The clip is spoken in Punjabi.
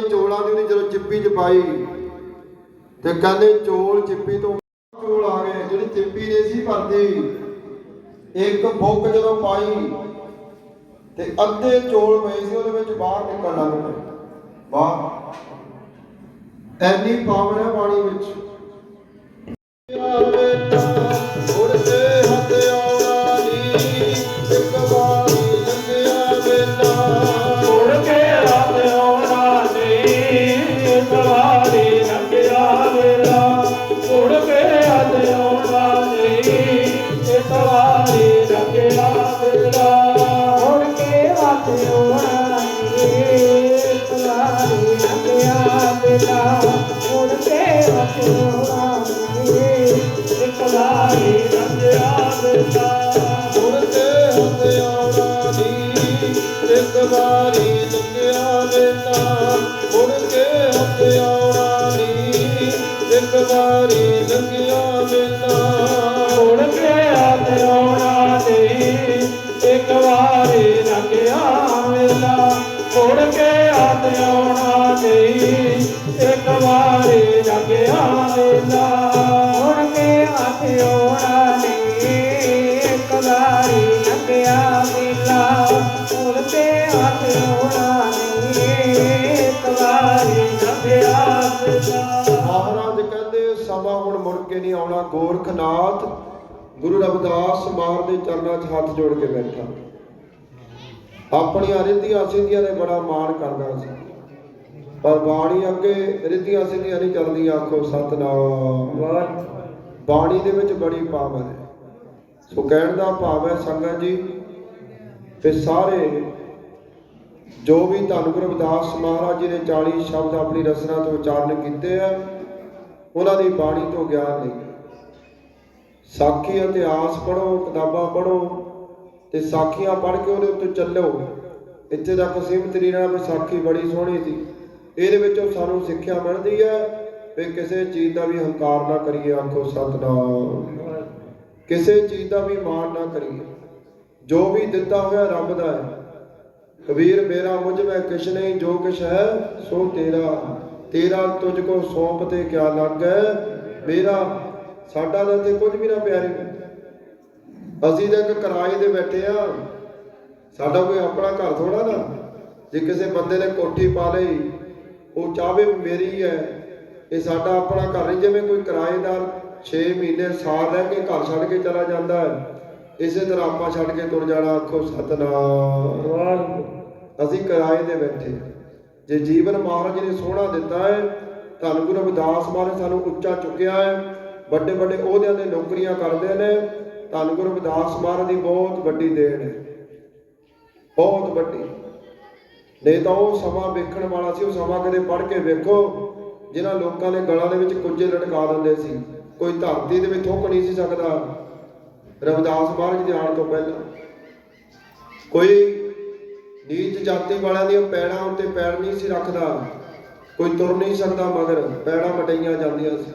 ਜਦੋਂ ਚਿੱਪੀ ਚ ਪਾਈ ਤੇ ਕਹਿੰਦੇ ਚੋਲ ਚਿੱਪੀ ਤੋਂ ਚੋਲ ਆ ਗਏ, ਜਿਹੜੀ ਚਿੱਪੀ ਨਹੀਂ ਸੀ ਭਰਦੀ, ਇੱਕ ਬੁੱਕ ਜਦੋਂ ਪਾਈ ਤੇ ਅੱਧੇ ਚੋਲ ਪਏ ਸੀ, ਉਹਦੇ ਵਿੱਚ ਬਾਹਰ ਨਿਕਲਣ ਲੱਗ ਪਏ। ਵਾਹ। ਐਨੀ ਪਾਵਰ ਹੈ ਪਾਣੀ ਵਿੱਚ। ਇੱਕ ਵਾਰੀ ਲੰਘਿਆ ਵੇਲਾ ਸਮਾਂ ਹੁਣ ਮੁੜ ਕੇ ਨਹੀਂ ਆਉਣਾ। ਗੋਰਖਨਾਥ ਗੁਰੂ ਰਵਿਦਾਸ ਮਾਰ ਦੇ ਚਰਨਾਂ 'ਚ ਹੱਥ ਜੋੜ ਕੇ ਬੈਠਾ। ਆਪਣੀਆਂ ਰਿੱਧੀਆਂ ਸਿੱਧੀਆਂ ਨੇ ਬੜਾ ਮਾਣ ਕਰਦਾ ਸੀ। ਪਰ ਬਾਣੀ ਅੱਗੇ ਰਿੱਧੀਆਂ ਸਿੱਧੀਆਂ ਨਹੀਂ ਚੱਲਦੀਆਂ। ਆਖੋ ਸਤਨਾਮ। ਬਾਣੀ ਦੇ ਵਿੱਚ ਬੜੀ ਪਾਵਰ ਹੈ। ਸੋ ਕਹਿਣ ਦਾ ਭਾਵ ਹੈ, ਸੰਗਤ ਜੀ, ਤੇ ਸਾਰੇ ਜੋ ਵੀ ਧੰਨ ਗੁਰੂ ਰਵਿਦਾਸ ਮਹਾਰਾਜ ਜੀ ਨੇ 40 ਸ਼ਬਦ ਆਪਣੀ ਰਚਨਾ ਤੋਂ ਉਚਾਰਨ ਕੀਤੇ ਆ ਉਹਨਾਂ ਦੀ ਬਾਣੀ ਤੋਂ ਗਿਆਨ ਲਈ ਸਾਖੀ ਇਤਿਹਾਸ ਪੜੋ ਕਿਤਾਬਾਂ ਪੜ੍ਹੋ ਤੇ ਸਾਖੀਆਂ ਪੜ੍ਹ ਕੇ ਉਹਦੇ ਉੱਤੇ ਚੱਲੋ। ਇੱਥੇ ਤੱਕ ਸੀਮਤ ਨਹੀਂ ਰਹਿਣਾ ਵੀ ਸਾਖੀ ਬੜੀ ਸੋਹਣੀ ਸੀ। ਇਹਦੇ ਵਿੱਚੋਂ ਸਾਨੂੰ ਸਿੱਖਿਆ ਮਿਲਦੀ ਹੈ ਵੀ ਕਿਸੇ ਚੀਜ਼ ਦਾ ਵੀ ਹੰਕਾਰ ਨਾ ਕਰੀਏ, ਆਖੋ ਸਤਨਾਮ। ਕਿਸੇ ਚੀਜ਼ ਦਾ ਵੀ ਮਾਣ ਨਾ ਕਰੀਏ। ਜੋ ਵੀ ਦਿੱਤਾ ਹੋਇਆ ਰੱਬ ਦਾ ਹੈ। ਕਬੀਰ, ਮੇਰਾ ਮੁਝ ਮੈਂ ਕਿਛ ਨਹੀਂ, ਜੋ ਕਿਛ ਹੈ, ਸੋ ਤੇਰਾ। ਤੇਰਾ ਤੁਝ ਕੋ ਸੌਂਪ ਤੇ ਕਿਆ ਲੱਗੈ? ਮੇਰਾ ਸਾਡਾ ਤਾਂ ਤੇ ਕੁਝ ਵੀ ਨਾ ਪਿਆਰੀ ਅਸੀਂ ਤਾਂ ਇੱਕ ਕਿਰਾਏ ਦੇ ਬੈਠੇ ਆ। ਸਾਡਾ ਕੋਈ ਆਪਣਾ ਘਰ ਥੋੜਾ ਨਾ। ਜੇ ਕਿਸੇ ਬੰਦੇ ਨੇ ਕੋਠੀ ਪਾ ਲਈ ਉਹ ਚਾਹਵੇ ਮੇਰੀ ਹੈ। ਇਹ ਸਾਡਾ ਆਪਣਾ ਘਰ ਨਹੀਂ ਜਿਵੇਂ ਕੋਈ ਕਿਰਾਏਦਾਰ 6 ਮਹੀਨੇ ਸਾਲ ਰਹਿ ਕੇ ਘਰ ਛੱਡ ਕੇ ਚਲਾ ਜਾਂਦਾ ਹੈ। ਇਸੇ ਤਰ੍ਹਾਂ ਆਪਾਂ ਛੱਡ ਕੇ ਤੁਰ ਜਾਣਾ ਆਖੋ ਸਤਨਾਮ। ਅਸੀਂ ਕਿਰਾਏ ਦੇ ਬੈਠੇ। ਹਾਂ। ਜੇ ਜੀਵਨ ਮਹਾਰਾਜ ਨੇ ਸੋਹਣਾ ਦਿੱਤਾ ਹੈ, ਧੰਨ ਗੁਰੂ ਰਵਿਦਾਸ ਮਹਾਰਾਜ ਸਾਨੂੰ ਉੱਚਾ ਚੁੱਕਿਆ ਹੈ, ਵੱਡੇ ਵੱਡੇ ਅਹੁਦਿਆਂ ਤੇ ਨੌਕਰੀਆਂ ਕਰਦੇ ਨੇ, ਧੰਨ ਗੁਰੂ ਰਵਿਦਾਸ ਮਹਾਰਾਜ ਦੀ ਬਹੁਤ ਵੱਡੀ ਦੇਣ ਹੈ। ਬਹੁਤ ਵੱਡੀ। ਨਹੀਂ ਤਾਂ ਉਹ ਸਮਾਂ ਵੇਖਣ ਵਾਲਾ ਸੀ, ਉਹ ਸਮਾਂ ਕਦੇ ਪੜ੍ਹ ਕੇ ਵੇਖੋ, ਜਿਨ੍ਹਾਂ ਲੋਕਾਂ ਨੇ ਗਲਾਂ ਦੇ ਵਿੱਚ ਕੁੰਜੇ ਲਟਕਾ ਦਿੰਦੇ ਸੀ। ਕੋਈ ਧਰਤੀ ਦੇ ਵਿੱਚ ਥੁੱਕ ਨਹੀਂ ਸੀ ਸਕਦਾ। ਰਵਿਦਾਸ ਮਹਾਰਾਜ ਦੇ ਆਉਣ ਤੋਂ ਪਹਿਲਾਂ। ਕੋਈ ਨੀਚ ਜਾਤੀ ਵਾਲਿਆਂ ਦੀਆਂ ਪੈੜਾਂ ਉੱਤੇ ਪੈਰ ਨਹੀਂ ਸੀ ਰੱਖਦਾ। ਕੋਈ ਤੁਰ ਨਹੀਂ ਸਕਦਾ ਮਗਰ, ਪੈੜਾਂ ਮਟਈਆਂ ਜਾਂਦੀਆਂ ਸੀ।